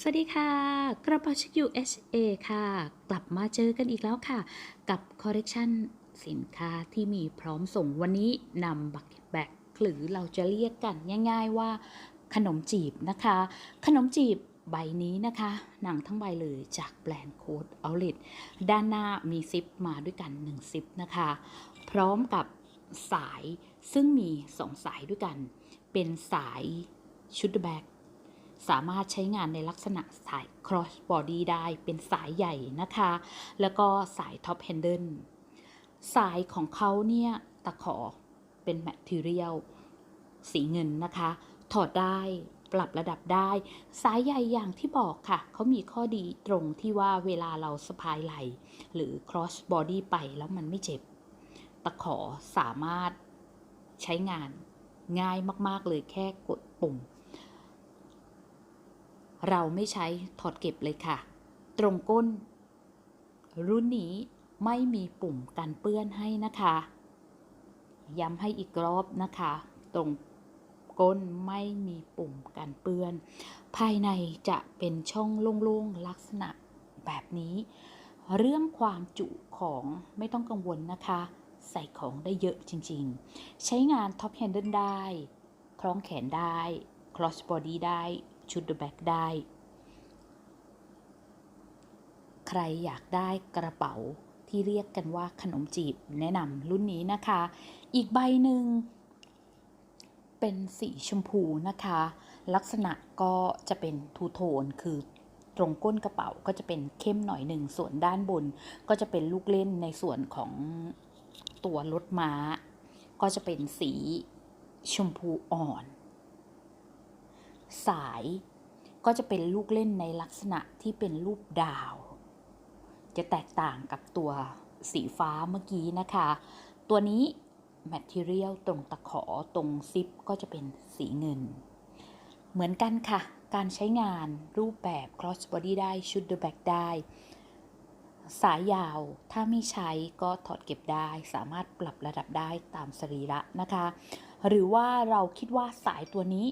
สวัสดีค่ะ กระเป๋าช็ค USA ค่ะ กลับมาเจอกันอีกแล้วค่ะ กับคอ l เล t ชันสินค้าที่มีพร้อมส่งวันนี้นำบักเก็ตแบกหรือเราจะเรียกกันง่าย ๆ ว่าขนมจีบนะคะ ขนมจีบใบนี้นะคะ หนังทั้งใบเลยจากแบรนด์โค้ดเอาเล t ด้านหน้ามีซิปมาด้วยกัน1ซิปนะคะ พร้อมกับสายซึ่งมี 2 สายด้วยกัน เป็นสายชุดแบก สามารถใช้งานในลักษณะสาย cross body ได้เป็นสายใหญ่นะคะ แล้วก็สาย top handle สายของเขาเนี่ยตะขอเป็น material สีเงินนะคะ ถอดได้ปรับระดับได้ สายใหญ่อย่างที่บอกค่ะ เขามีข้อดีตรงที่ว่าเวลาเราสะพายไหล หรือ cross body ไปแล้วมันไม่เจ็บ ตะขอสามารถใช้งานง่ายมาก ๆ เลยแค่กดปุ่ม เราไม่ใช้ถอดเก็บเลยค่ะ ตรงก้น รุ่นนี้ไม่มีปุ่มกันเปื้อนให้นะคะ ย้ำให้อีกรอบนะคะ ตรงก้นไม่มีปุ่มกันเปื้อน ภายในจะเป็นช่องโล่งๆลักษณะแบบนี้ เรื่องความจุของไม่ต้องกังวลนะคะ ใส่ของได้เยอะจริงๆ ใช้งานท็อปแฮนเดิลได้ คล้องแขนได้ cross body ได้ ชุดแบ็กได้ ใครอยากได้กระเป๋าที่เรียกกันว่าขนมจีบแนะนำรุ่นนี้นะคะ อีกใบหนึ่งเป็นสีชมพูนะคะ ลักษณะก็จะเป็นทูโทนคือตรงก้นกระเป๋าก็จะเป็นเข้มหน่อยหนึ่งส่วนด้านบน ก็จะเป็นลูกเล่นในส่วนของตัวรถม้า ก็จะเป็นสีชมพูอ่อน สาย ก็จะเป็นลูกเล่นในลักษณะที่เป็นรูปดาว จะแตกต่างกับตัวสีฟ้าเมื่อกี้นะคะ ตัวนี้ Material ตรงตะขอตรงซิปก็จะเป็นสีเงิน เหมือนกันค่ะ การใช้งานรูปแบบ cross body ได้ชุด the back ได้ สายยาวถ้าไม่ใช้ก็ถอดเก็บได้ สามารถปรับระดับได้ตามสรีระนะคะ หรือว่าเราคิดว่าสายตัวนี้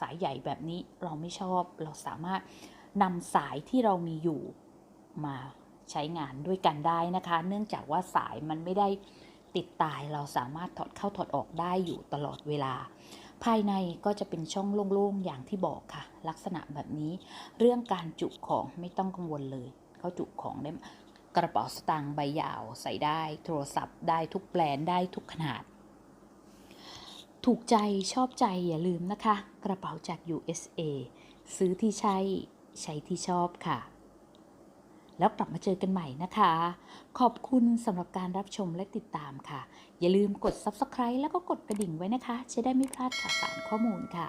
สายใหญ่แบบนี้เราไม่ชอบเราสามารถนำสายที่เรามีอยู่มาใช้งานด้วยกันได้นะคะ เนื่องจากว่าสายมันไม่ได้ติดตายเราสามารถถอดเข้าถอดออกได้อยู่ตลอดเวลา ภายในก็จะเป็นช่องโล่งๆอย่างที่บอกค่ะ ลักษณะแบบนี้ เรื่องการจุของไม่ต้องกังวลเลย เขาจุของได้กระเป๋าสตางค์ใบยาวใส่ได้ โทรศัพท์ได้ทุกแบรนด์ได้ทุกขนาด ถูกใจชอบใจอย่าลืมนะคะ กระเป๋าจาก USA ซื้อที่ใช้ ใช้ที่ชอบค่ะ แล้วกลับมาเจอกันใหม่นะคะ ขอบคุณสำหรับการรับชมและติดตามค่ะ อย่าลืมกด Subscribe แล้วก็กดกระดิ่งไว้นะคะ จะได้ไม่พลาดข่าวสารข้อมูลค่ะ